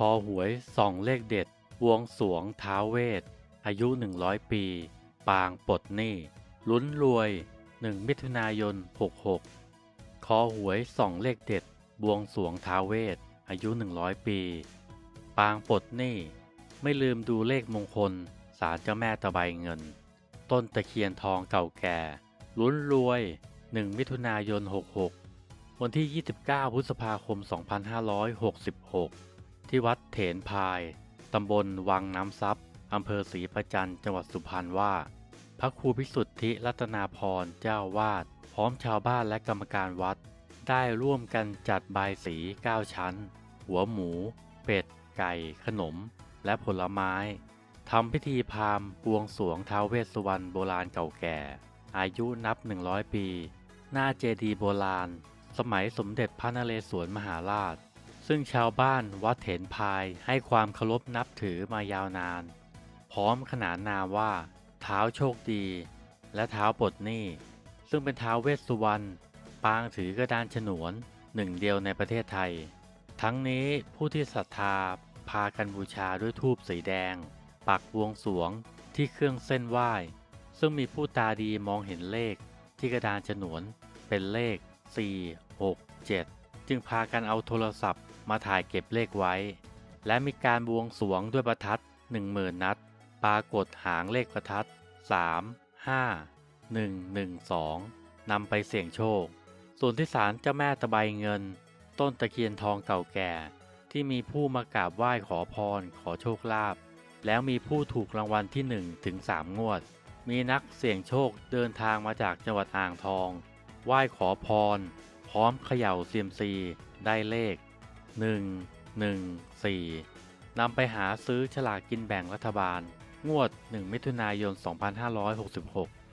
คอหวยส่องเลขเด็ดบวงสวงท้าเวท อายุ 100 ปี ปางปลดหนี้ ลุ้นรวย 1 มิถุนายน 66 คอหวยส่องเลขเด็ด บวงสวงท้าเวท อายุ 100 ปี ปางปลดหนี้ ไม่ลืมดูเลขมงคลศาลเจ้าแม่ตะไบเงิน ต้นตะเคียนทองเก่าแก่ ลุ้นรวย 1 มิถุนายน 66 วันที่ 29 พฤษภาคม 2566 ที่วัดเถนพาย ตำบลวังน้ำซับอำเภอศรีประจันจังหวัดสุพรรณว่า พระครูพิสุทธิรัตนาพรเจ้าวาด พร้อมชาวบ้านและกรรมการวัด ได้ร่วมกันจัดบายสี 9 ชั้น หัวหมู เป็ด ไก่ ขนม และผลไม้ทำพิธีพราหมณ์บวงสรวงท้าวเวสสุวรรณโบราณเก่าแก่ อายุนับ 100 ปี หน้าเจดีย์โบราณ สมัยสมเด็จพระนเรศวรมหาราช ซึ่งชาวบ้านวัดเถนพายให้ความเคารพนับถือมายาวนาน พร้อมขนานนามว่า เท้าโชคดี และเท้าปลดหนี้ ซึ่งเป็นเท้าเวสสุวรรณปางถือกระดานฉนวนหนึ่งเดียวในประเทศไทย ทั้งนี้ผู้ที่ศรัทธาพากันบูชาด้วยธูปสีแดง ปักบวงสวงที่เครื่องเส้นไหว้ ซึ่งมีผู้ตาดีมองเห็นเลขที่กระดานฉนวนเป็นเลข 4 6 7 จึงพากันเอาโทรศัพท์ มาถ่ายเก็บเลขไว้ และมีการบวงสวงด้วยประทัด10,000นัด ปรากฏหางเลขประทัด 3 5 1 1 2นำไปเสี่ยงโชค ส่วนที่ศาลเจ้าแม่ตะไบเงิน ต้นตะเคียนทองเก่าแก่ ที่มีผู้มากราบไหว้ขอพรขอโชคลาภแล้วมีผู้ถูกรางวัลที่1ถึง3งวด มีนักเสี่ยงโชคเดินทางมาจากจังหวัดอ่างทอง ไหว้ขอพร พร้อมเขย่าเซียมซี ได้เลข 1 1 4นำไปหาซื้อฉลากกินแบ่งรัฐบาล งวด 1 มิถุนายน 2566